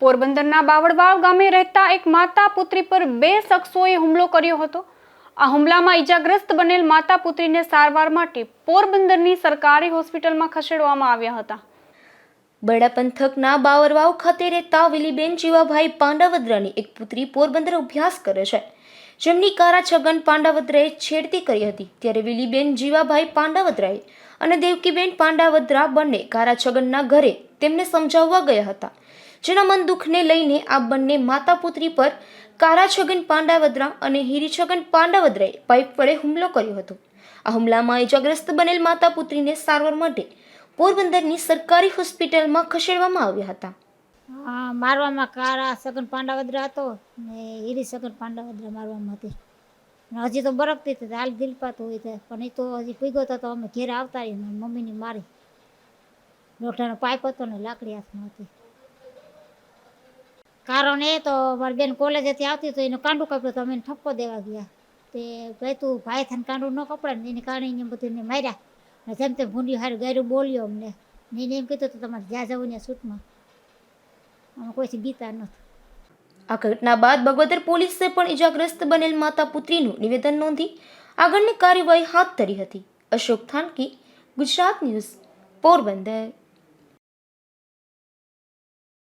પોરબંદરના બાવળવાવ ગામે રહેતા એક માતા પુત્રી પર બે શખ્સોએ હુમલો કર્યો હતો. આ હુમલામાં ઈજાગ્રસ્ત બનેલ માતા પુત્રીને સારવાર માટે પોરબંદરની સરકારી હોસ્પિટલમાં ખસેડવામાં આવ્યા હતા. બરડા પંથકના બાવરવાવ ખાતે રહેતા વિલીબેન જીવાભાઈ પાંડાવદ્રાની એક પુત્રી પોરબંદર અભ્યાસ કરે છે. જેમની કારા છગન પાંડાવદ્રાએ છેડતી કરી હતી. ત્યારે વિલીબેન જીવાભાઈ પાંડાવદ્રાએ અને દેવકીબેન પાંડાવદ્રા બંને કારા છગનના ઘરે તેમને સમજાવવા ગયા હતા. જેના દુઃખને લઈને આ બંને માતા પુત્રી પર કારા છગન પાંડાવદ્રા અને હીરી છગન પાંડાવદ્રાએ પાઇપ વડે હુમલો કર્યો હતો. આ હુમલામાં ઇજાગ્રસ્ત બનેલ માતા પુત્રીને સારવાર માટે પોરબંદરની સરકારી હોસ્પિટલમાં ખસેડવામાં આવ્યા હતા. મારવામાં કારા સગન પાંડાવદ્રા હતો ને હીરી સગન પાંડાવદ્રા મારવામાં હતી. હજી તો બરકતી હતી, હાલ દિલપાત હોય છે. પણ એ તો હજી પીગો તો અમે ઘેર આવતા મારી મમ્મીની મારી. લોઠાનો પાઇપ હતો ને લાકડી હાથમાં હતી. કારણ એ તો મારી બેન કોલેજેથી આવતી તો એનું કાંડું કાપ્યું તો અમે ઠપકો દેવા ગયા. તે ભાઈ, તું ભાઈ થઈને કાંડું ન કપડા ને એને કારણે એને બધું એને માર્યા. અને જેમ તેમ ભૂંડી હારું ગાયરું બોલ્યો અમને. ને એને એમ કીધું તો તમારે જ્યાં જવું ને શૂટમાં અમે કોઈથી ગીતા નથી આ ઘટના બાદ બગોદર પોલીસે પણ ઇજાગ્રસ્ત બનેલ માતા પુત્રીનું નિવેદન નોંધી આગળની કાર્યવાહી હાથ ધરી હતી. અશોક થાનકી, ગુજરાત ન્યૂઝ, પોરબંદર.